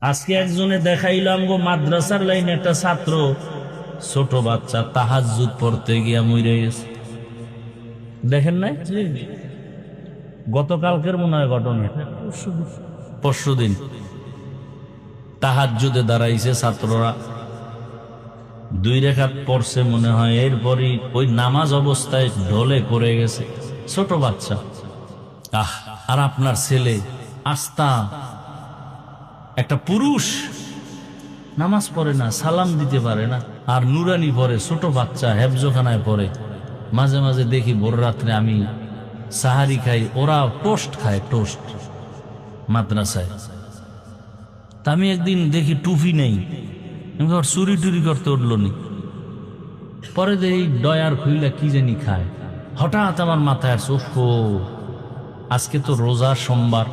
আজকে একজনে দেখাইলাম গো মাদ্রাসার লাইনে একটা ছাত্র, ছোট বাচ্চা তাহাজুদ পড়তে গিয়া মরে গেছে। দেখেন নাই? গতকালকের মনে হয় ঘটনা। পরশু দিন। তাহাজুদে দাঁড়াইছে ছাত্ররা। দুই রেখাত পড়ছে মনে হয়, এরপরই ওই নামাজ অবস্থায় ঢলে পড়ে গেছে। ছোট বাচ্চা। আহ, আর আপনার ছেলে আস্তা একটা পুরুষ। নামাজ পড়ে না সালাম দিতে পারে না আর নুরানি পরে ছোট বাচ্চা হেফজোখানায় পড়ে। মাঝে মাঝে দেখি ভোর রাত্রে আমি সাহারি খাই ওরা টোস্ট খায় টোস্ট মাদ্রাসায়। তা আমি একদিন দেখি টুপি নেই ভাবলাম, চুরি টুরি করতে উঠল নি। পরে দেখি ডয়ার খুইলা কি জানি খায়। হঠাৎ আমার মাথায় আসছে আজকে তো রোজা সোমবার।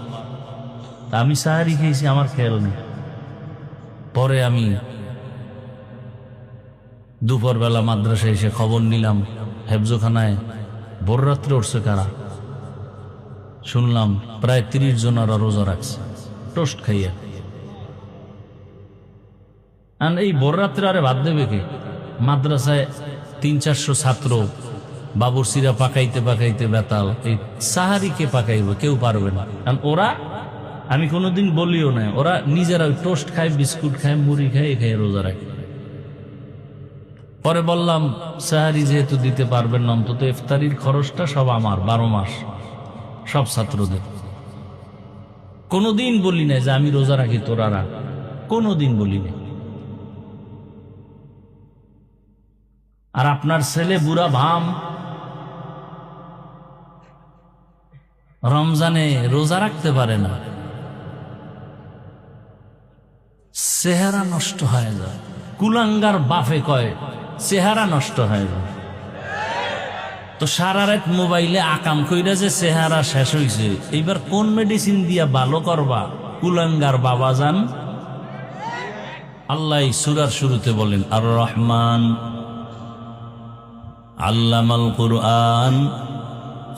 আমি সাহারি খেয়েছি, আমার খেয়াল নেই। পরে আমি দুপুরবেলা মাদ্রাসায় এসে খবর নিলাম, হেফজোখানায় ভোর উঠছে কারা? শুনলাম প্রায় তিরিশ জন ওরা রোজা রাখছে, টোস্ট খাইয়া। আর এই ভোর রাত্রে আরে বাদ দেবে কে? মাদ্রাসায় তিন চারশো ছাত্র বাবুর সিরা পাকাইতে পাকাইতে বেতাল, এই সাহারিকে পাকাইবে, কেউ পারবে না। কারণ ওরা আমি কোনোদিন বলিও না ওরা নিজেরা টোস্ট খায়, বিস্কুট খায়, মুড়ি খায় খায়, রোজা রাখে। পরে বললাম সাহারি যেহেতু দিতে পারবেন না, অন্তত ইফতারির খরচটা সব আমার, বারো মাস, সব ছাত্রদের। কোনোদিন বলি না যে আমি রোজা রাখি তোরা রাখ। কোনোদিন বলি না আর আপনার ছেলে বুড়া ভাম, রমজানে রোজা রাখতে পারে না। চেহারা নষ্ট হয়ে যায়। কুলাঙ্গার বাফে কয়, চেহারা নষ্ট হয়ে যায়। তো সারা রাত মোবাইলে আকাম কইরা যে চেহারা শেষ হইছে, এইবার কোন মেডিসিন দিয়া ভালো করবা? কুলাঙ্গার বাবা যান আল্লাহ সুরার শুরুতে বলেন আর রহমান আল্লামাল কুরআন,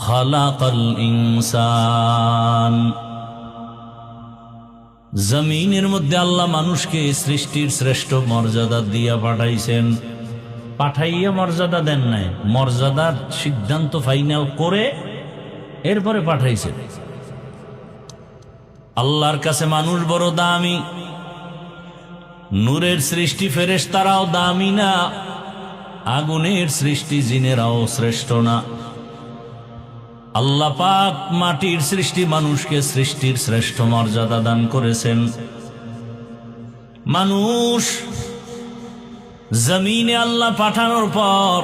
খালাকাল ইনসান। জমিনের মধ্যে আল্লাহ মানুষকে সৃষ্টির শ্রেষ্ঠ মর্যাদা দিয়া পাঠাইছেন। পাঠাইয়া মর্যাদা দেন নাই। মর্যাদার সিদ্ধান্ত ফাইনাল করে এরপরে পাঠাইছেন। আল্লাহর কাছে মানুষ বড় দামি। নূরের সৃষ্টি ফেরেশ তারাও দামি না। আগুনের সৃষ্টি জিনেরাও শ্রেষ্ঠ না। আল্লাহ পাক মাটির সৃষ্টি মানুষকে সৃষ্টির শ্রেষ্ঠ মর্যাদা দান করেছেন। মানুষ জমিনে আল্লাহ পাঠানোর পর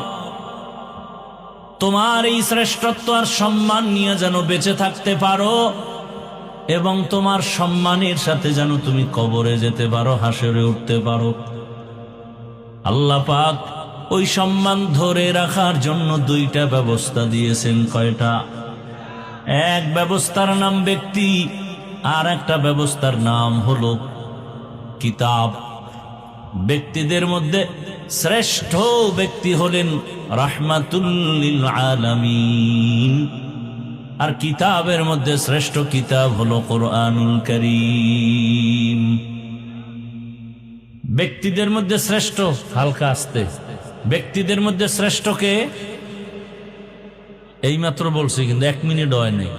তোমার এই শ্রেষ্ঠত্ব আর সম্মান নিয়ে যেন বেঁচে থাকতে পারো এবং তোমার সম্মানের সাথে যেন তুমি কবরে যেতে পারো, হাসরে উঠতে পারো। আল্লাহ পাক ওই সম্মান ধরে রাখার জন্য দুইটা ব্যবস্থা দিয়েছেন কয়টা? এক ব্যবস্থার নাম ব্যক্তি, আর একটা ব্যবস্থার নাম হলো কিতাব। ব্যক্তিদের মধ্যে শ্রেষ্ঠ ব্যক্তি হলেন রাহমাতুল্লিল আর কিতাবের মধ্যে শ্রেষ্ঠ কিতাব হলো কোরআনুল করিম। ব্যক্তিদের মধ্যে শ্রেষ্ঠ হালকা আসতে। ব্যক্তিদের মধ্যে শ্রেষ্ঠকে এইমাত্র বলছি, কিন্তু এক মিনিট হয় নেই।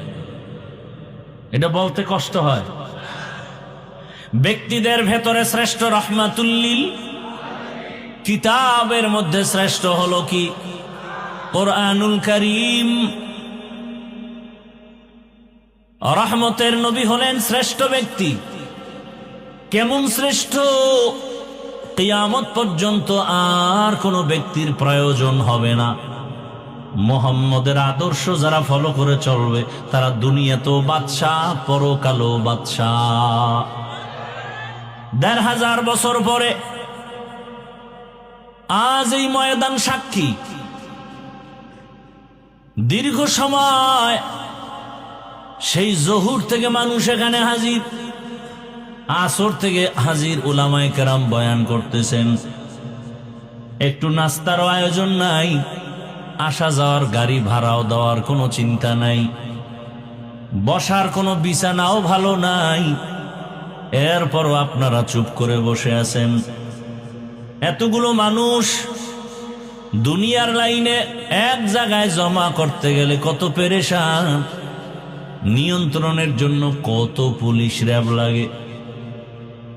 এটা বলতে কষ্ট হয়। ব্যক্তিদের ভেতরে শ্রেষ্ঠ রহমাতুল্লিল, কিতাবের মধ্যে শ্রেষ্ঠ হলো কি? কোরআনুল করিম। রহমতের নবী হলেন শ্রেষ্ঠ ব্যক্তি। কেমন শ্রেষ্ঠ? কিয়ামত পর্যন্ত আর কোনো ব্যক্তির প্রয়োজন হবে না। মোহাম্মদের আদর্শ যারা ফলো করে চলবে, তারা দুনিয়াতেও বাদশাহ পরকালো বাদশাহ। দেড় হাজার বছর পরে, আজ এই ময়দান সাক্ষী। দীর্ঘ সময় সেই জহুর থেকে মানুষ এখানে হাজির। আসর থেকে হাজির উলামায় কেরাম বয়ান করতেছেন। একটু নাস্তারও আয়োজন নাই, আসা যাওয়ার গাড়ি ভাড়াও দেওয়ার কোনো চিন্তা নাই, বসার কোনো বিছানাও ভালো নাই। এরপরও আপনারা চুপ করে বসে আছেন। এতগুলো মানুষ দুনিয়ার লাইনে এক জায়গায় জমা করতে গেলে কত পেরেশান, নিয়ন্ত্রণের জন্য কত পুলিশ র্যাব লাগে।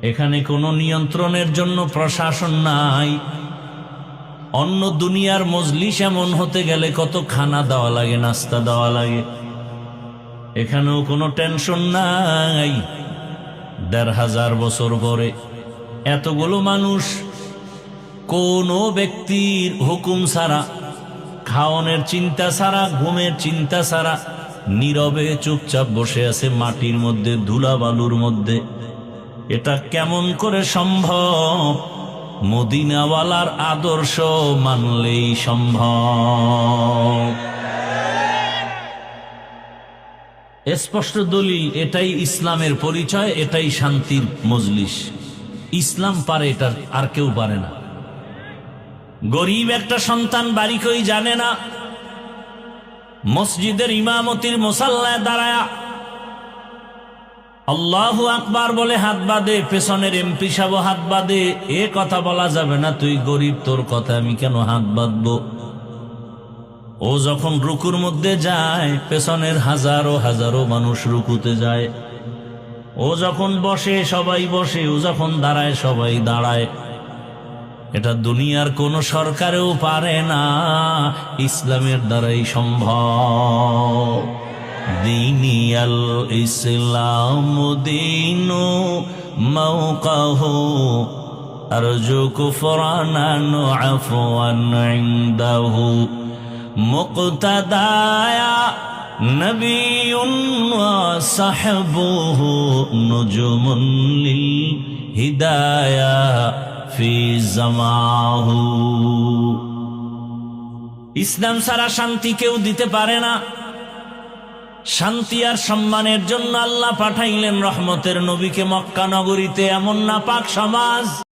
এখানে কোনো নিয়ন্ত্রণের জন্য প্রশাসন নাই। অন্য দুনিয়ার মজলিস এমন হতে গেলে কত খানা দেওয়া লাগে, নাস্তা দেওয়া লাগে। এখানেও কোনো টেনশন নাই। দেড় হাজার বছর পরে এতগুলো মানুষ কোনো ব্যক্তির হুকুম ছাড়া, খাওয়ানোর চিন্তা ছাড়া, ঘুমের চিন্তা ছাড়া, নীরবে চুপচাপ বসে আছে মাটির মধ্যে ধুলা বালুর মধ্যে। এটা কেমন করে সম্ভব? মদিনাওয়ালার আদর্শ মানলেই সম্ভব। স্পষ্ট দলিল, এটাই ইসলামের পরিচয়, এটাই শান্তির মজলিস। ইসলাম পারে এটা আর কেউ পারে না। গরিব একটা সন্তান বাড়ি কই জানে না? মসজিদের ইমামতির মোসাল্লায় দাঁড়ায়া আল্লাহু আকবার বলে হাত বাদে পেছনের এমপি সাহেব হাত বাদে এ কথা বলা যাবে না, তুই গরিব, তোর কথা আমি কেন হাত বাঁধবো? ও যখন রুকুর মধ্যে যায়, পেছনের হাজারো হাজারো মানুষ রুকুতে যায়। ও যখন বসে, সবাই বসে, ও যখন দাঁড়ায়, সবাই দাঁড়ায়। এটা দুনিয়ার কোন সরকারেও পারে না, ইসলামের দ্বারাই সম্ভব। দিনিয়াল ইসলাম দিন মৌকাহ أرجو كفرانا عفوا عنده مقتدايا نبي وصحبه نجم للهدايا في زماه ইসলাম সারা শান্তি কেউ দিতে পারে না শান্তি আর সম্মানের জন্য আল্লাহ পাঠাইলেন রহমতের নবীকে মক্কা নগরীতে এমন না পাক সমাজ।